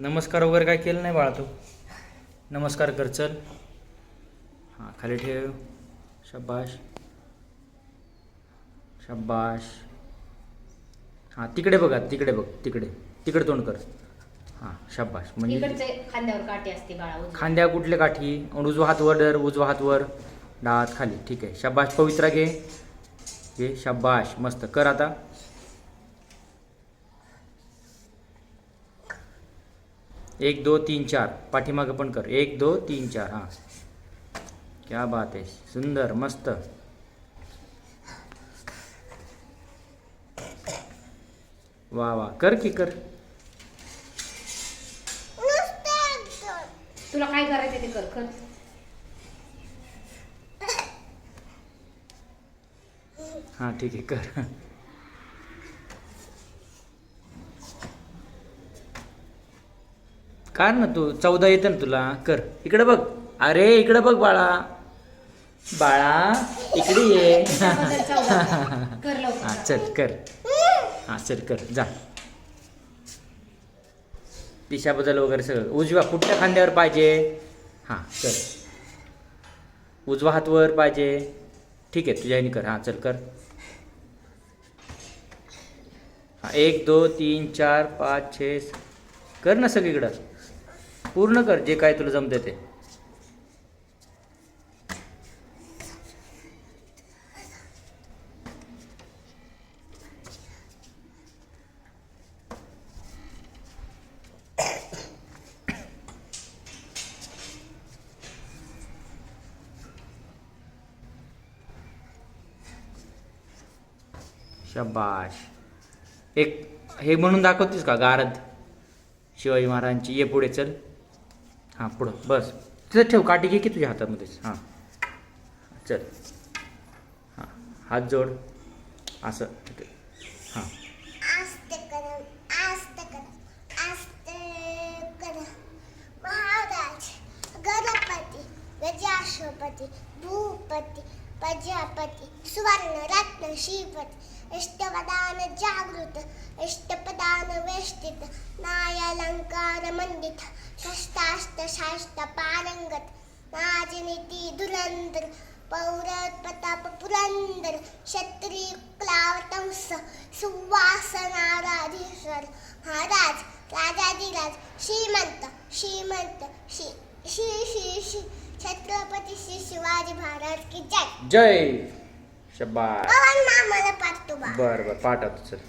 नमस्कार वगैरे काय केलं नाही बाळा तू? नमस्कार कर चल. हां खाली ठेव. शब्बाश शब्बाश हां तिकडे बघा तिकडे बघ तिकडे. तिकडे तोंड कर. हां शब्बाश म्हणजे खांद्यावर काठी असते बाळा. खांद्या कुठले काठी? उजवा हात वर डर उजवा हात वर. डाळ हात खाली. ठीक आहे. शब्बाश पवित्रा घे. घे शब्बाश मस्त. कर आता. एक दो तीन चार. पाठीमागं पण कर. एक दो तीन चार. हां. क्या बात आहे. सुंदर मस्त. वा वा. कर की कर. तुला काय करायचं ते कर कर. हां ठीक आहे. कर. कर ना तू? चौदा येतं ना तुला. कर. इकडे बघ. अरे इकडे बघ बाळा. बाळा इकडे ये. हां चल कर. हां चल कर. जा. दिशाबद्दल वगैरे सगळं. उजव्या कुठल्या खांद्यावर पाहिजे? हां चल. उजवा हात वर पाहिजे. ठीक आहे तुझ्या कर. हां चल कर. हां एक दो तीन चार पाच छे स- कर ना सगळीकडं. पूर्ण कर जे काय तुला जमते ते. शबाश. एक हे म्हणून दाखवतेस का गारद? शिवाजी महाराजांची. ये पुढे चल. हां पुढं. बस. तिथं ठेव काठी घे की तुझ्या हातामध्येच. हां. चल. हां. हात जोड. असं. हां. आस्ते करा आस्ते करा आस्ते करा महाराज गणपती गजाशपती भूपती प्रजापती सुवर्ण रत्न श्रीपती अष्टवदान जागृत अष्टपदान वेष्टित नायालंकार मंडित षष्टाष्ट शाष्ट पारंगत नाजनीती धुरंधर पौरत प्रताप पुरंदर क्षत्रिय क्लावतंस सुवासनाराधीश्वर महाराज राजाधिराज श्रीमंत श्रीमंत श्री श्री श्री श्री छत्रपती श्री शिवाजी महाराज की जय. जय. पवन मामाला पाठतो बा. बरं बरं पाठवतो चल.